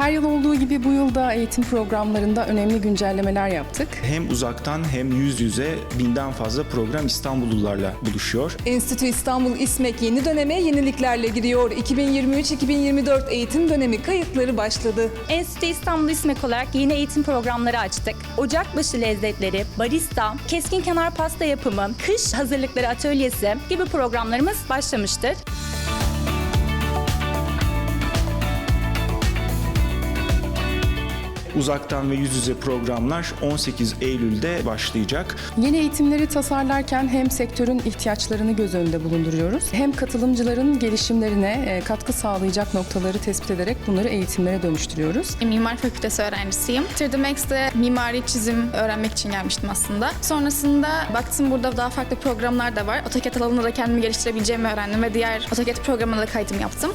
Her yıl olduğu gibi bu yılda eğitim programlarında önemli güncellemeler yaptık. Hem uzaktan hem yüz yüze binden fazla program İstanbullularla buluşuyor. Enstitü İstanbul İSMEK yeni döneme yeniliklerle giriyor. 2023-2024 eğitim dönemi kayıtları başladı. Enstitü İstanbul İSMEK olarak yeni eğitim programları açtık. Ocakbaşı lezzetleri, barista, keskin kenar pasta yapımı, kış hazırlıkları atölyesi gibi programlarımız başlamıştır. Uzaktan ve yüz yüze programlar 18 Eylül'de başlayacak. Yeni eğitimleri tasarlarken hem sektörün ihtiyaçlarını göz önünde bulunduruyoruz, hem katılımcıların gelişimlerine e, katkı sağlayacak noktaları tespit ederek bunları eğitimlere dönüştürüyoruz. Mimar Fakültesi öğrencisiyim. 3D Max'te mimari çizim öğrenmek için gelmiştim aslında. Sonrasında baktım burada daha farklı programlar da var. AutoCAD alanında da kendimi geliştirebileceğimi öğrendim ve diğer AutoCAD programına da kayıtım yaptım.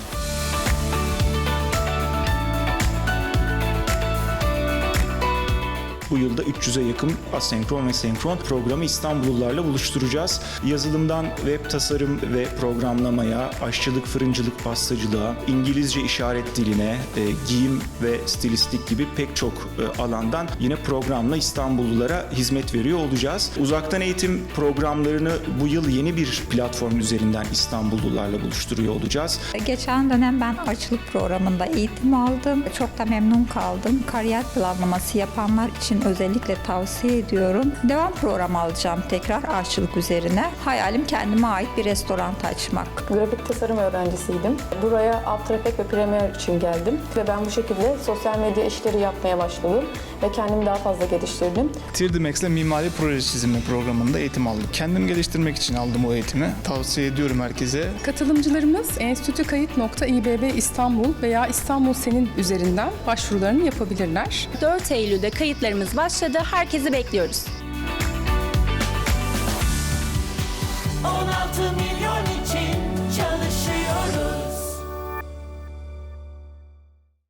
Bu yılda 300'e yakın asenkron ve senkron programı İstanbullularla buluşturacağız. Yazılımdan web tasarım ve programlamaya, aşçılık, fırıncılık, pastacılığa, İngilizce işaret diline, e, giyim ve stilistik gibi pek çok e, alandan yine programla İstanbullulara hizmet veriyor olacağız. Uzaktan eğitim programlarını bu yıl yeni bir platform üzerinden İstanbullularla buluşturuyor olacağız. Geçen dönem ben açılık programında eğitim aldım. Çok da memnun kaldım. Kariyer planlaması yapanlar için özellikle tavsiye ediyorum. Devam programı alacağım tekrar aşçılık üzerine. Hayalim kendime ait bir restoran açmak. Grafik tasarım öğrencisiydim. Buraya After Effects ve Premiere için geldim. Ve ben bu şekilde sosyal medya işleri yapmaya başladım. Ve kendimi daha fazla geliştirdim. 3D Max'le mimari proje çizimi programında eğitim aldım. Kendimi geliştirmek için aldım o eğitimi. Tavsiye ediyorum herkese. Katılımcılarımız enstitükayıt.İBB İstanbul veya İstanbul Senin üzerinden başvurularını yapabilirler. 4 Eylül'de kayıtlarımız başladı. Herkesi bekliyoruz.